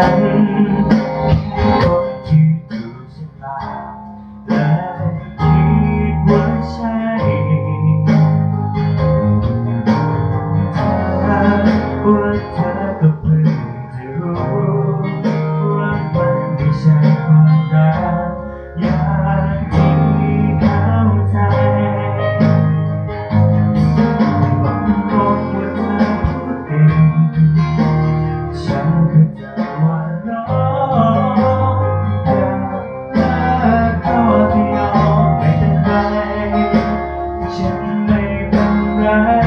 ันคนที่ถูกชะตาและคิดว่าฉัน night.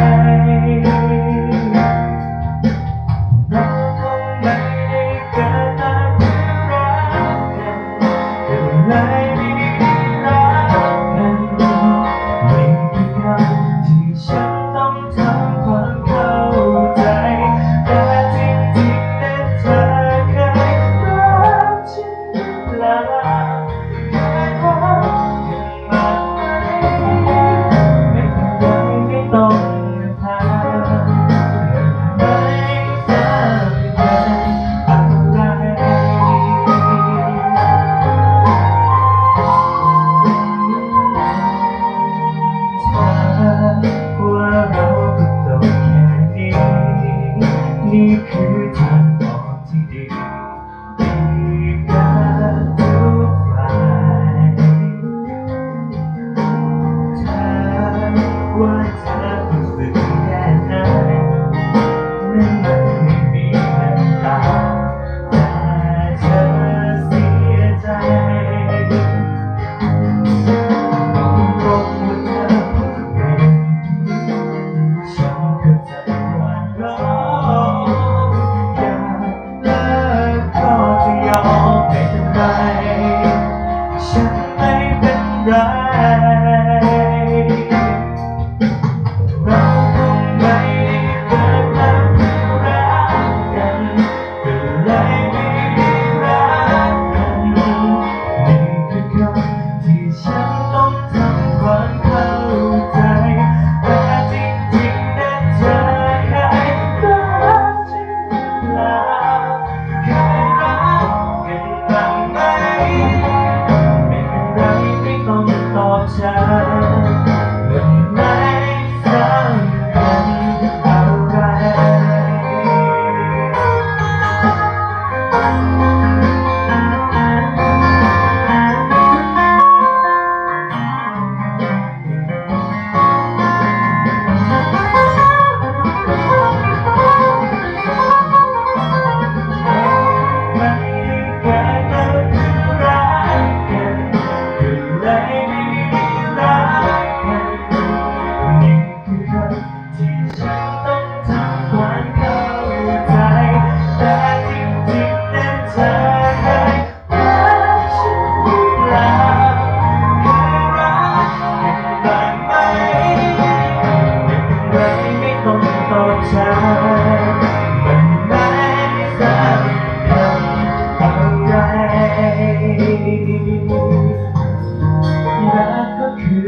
day.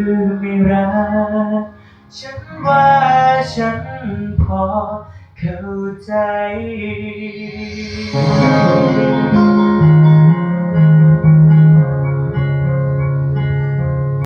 ืไม่รัก ฉันว่าฉันพอเข้าใจ